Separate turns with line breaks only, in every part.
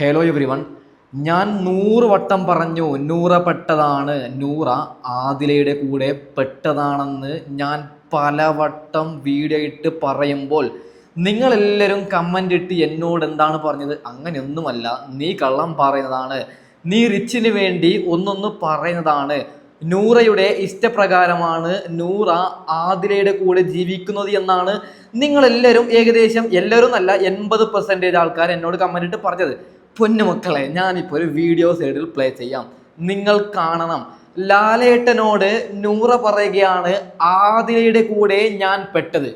Hello every one ഞാൻ നൂറ് വട്ടം പറഞ്ഞു നൂറ പെട്ടതാണ് നൂറ ആദിലയുടെ കൂടെ പെട്ടതാണെന്ന് ഞാൻ പലവട്ടം വീഡിയോ ഇട്ട് പറയുമ്പോൾ നിങ്ങളെല്ലാവരും കമന്റ് ഇട്ട് എന്നോട് എന്താണ് പറഞ്ഞത്? അങ്ങനെയൊന്നുമല്ല. നീ കള്ളം പറയുന്നതാണ്. നീ റിച്ചിന് വേണ്ടി ഒന്നൊന്ന് പറയുന്നതാണ്. നൂറയുടെ ഇഷ്ടപ്രകാരമാണ് നൂറ ആതിരയുടെ കൂടെ ജീവിക്കുന്നത് എന്നാണ് നിങ്ങളെല്ലാവരും ഏകദേശം എല്ലാവരും അല്ല എൺപത് പെർസെന്റേജ് ആൾക്കാർ എന്നോട് കമന്റ് ഇട്ട് പറഞ്ഞത്. പൊന്നുമക്കളെ ഞാനിപ്പോൾ ഒരു വീഡിയോ സൈഡിൽ പ്ലേ ചെയ്യാം. നിങ്ങൾ കാണണം. ലാലേട്ടനോട് നൂറ പറയുകയാണ് ആതിലയുടെ കൂടെ ഞാൻ പെട്ടത്.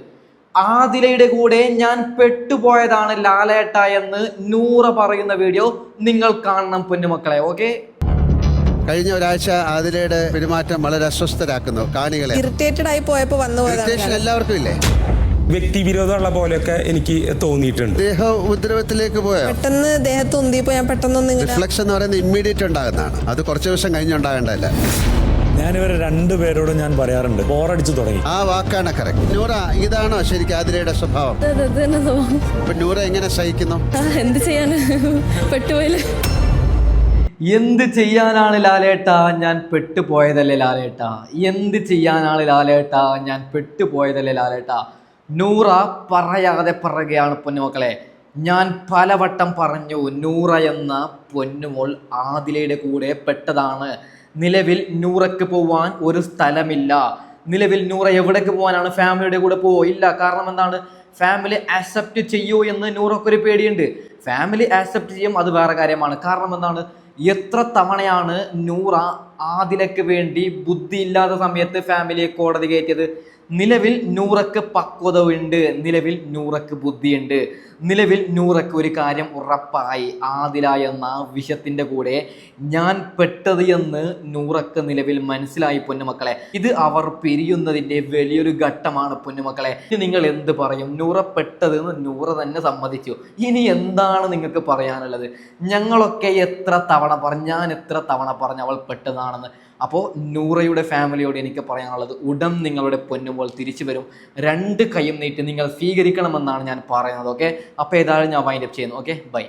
ആതിലയുടെ കൂടെ ഞാൻ പെട്ടുപോയതാണ് ലാലേട്ട എന്ന് നൂറ പറയുന്ന വീഡിയോ നിങ്ങൾ കാണണം പൊന്നുമക്കളെ ഓക്കെ
കഴിഞ്ഞ ഒരാഴ്ച ആതിലയുടെ പെരുമാറ്റം വളരെ അസ്വസ്ഥരാക്കുന്നു കാണികളെ.
ഇറിറ്റേറ്റഡ് ആയി പോയപ്പോ വന്നു
എല്ലാവർക്കും ഇല്ലേ?
വ്യക്തിവിരോധമുള്ള പോലെയൊക്കെ എനിക്ക് തോന്നിയിട്ടുണ്ട്.
ദേഹ ഉപദ്രവത്തിലേക്ക് പോയോ?
പെട്ടെന്ന് ദേഹത്ത് ഉന്തിയപ്പോ ഞാൻ പെട്ടെന്ന് ഇങ്ങനെ
റിഫ്ലക്ഷൻ എന്ന് പറയുന്നത് ഇമ്മീഡിയറ്റ് ഉണ്ടാകുന്നതാണ്. അത് കുറച്ച് ദിവസം കഴിഞ്ഞുണ്ടാകേണ്ടതല്ല
ഞാനിവരെ രണ്ടുപേരോടും ഞാൻ പറയാറുണ്ട്. ബോറടിച്ചു തുടങ്ങി.
ആ വാക്കാണ് കറക്റ്റ് നൂറ ഇതാണോ ശരിക്കും ആതിരയുടെ സ്വഭാവം?
അത് അത് തന്നെ തോന്നും
ഇപ്പൊ നൂറ എങ്ങനെ സഹിക്കുന്നു?
ആ, എന്ത് ചെയ്യാന്? പെട്ടുപോയില്ല?
എന്ത് ചെയ്യാനാണ് ലാലേട്ട? ഞാൻ പെട്ടുപോയതല്ലേ ലാലേട്ട? എന്ത് ചെയ്യാനാണ് ലാലേട്ട? ഞാൻ പെട്ടുപോയതല്ലേ ലാലേട്ട? നൂറ പറയാതെ പറയുകയാണ് പൊന്നുമക്കളെ. ഞാൻ പലവട്ടം പറഞ്ഞു നൂറ എന്ന പൊന്നുമോൾ ആദിലയുടെ കൂടെ പെട്ടതാണ്. നിലവിൽ നൂറയ്ക്ക് പോവാൻ ഒരു സ്ഥലമില്ല. നിലവിൽ നൂറ എവിടേക്ക് പോകാനാണ് ഫാമിലിയുടെ കൂടെ പോവോ? ഇല്ല. കാരണം എന്താണ്? ഫാമിലി ആക്സെപ്റ്റ് ചെയ്യൂ എന്ന് നൂറൊക്കൊരു പേടിയുണ്ട്. ഫാമിലി ആക്സെപ്റ്റ് ചെയ്യും അത് വേറെ കാര്യമാണ്. കാരണം എന്താണ്? എത്ര തവണയാണ് നൂറ ആദിലക്ക് വേണ്ടി ബുദ്ധിയില്ലാത്ത സമയത്ത് ഫാമിലിയെ കോടതി കയറ്റിയത്? നിലവിൽ നൂറക്ക് പക്വതയുണ്ട് നിലവിൽ നൂറക്ക് ബുദ്ധിയുണ്ട്. നിലവിൽ നൂറക്ക് ഒരു കാര്യം ഉറപ്പായി. ആദില എന്ന വിഷത്തിന്റെ കൂടെ ഞാൻ പെട്ടത് എന്ന് നൂറക്ക് നിലവിൽ മനസ്സിലായി പൊന്നുമക്കളെ. ഇത് അവർ പിരിയുന്നതിന്റെ വലിയൊരു ഘട്ടമാണ് പൊന്നുമക്കളെ. ഇനി നിങ്ങൾ എന്ത് പറയും? നൂറ പെട്ടത് എന്ന് നൂറ തന്നെ സമ്മതിച്ചു. ഇനി എന്താണ് നിങ്ങൾക്ക് പറയാനുള്ളത്? ഞങ്ങളൊക്കെ എത്ര തവണ പറഞ്ഞു ഞാൻ എത്ര തവണ പറഞ്ഞു അവൾ പെട്ടതാണെന്ന്. അപ്പോൾ നൂറയുടെ ഫാമിലിയോട് എനിക്ക് പറയാനുള്ളത് ഉടൻ നിങ്ങളുടെ പൊന്നുമ്പോൾ തിരിച്ചു വരും. രണ്ട് കൈയും നീട്ടി നിങ്ങൾ സ്വീകരിക്കണമെന്നാണ് ഞാൻ പറയുന്നത് ഓക്കെ അപ്പോൾ ഏതായാലും ഞാൻ വൈൻഡപ്പ് ചെയ്യുന്നു ഓക്കെ ബൈ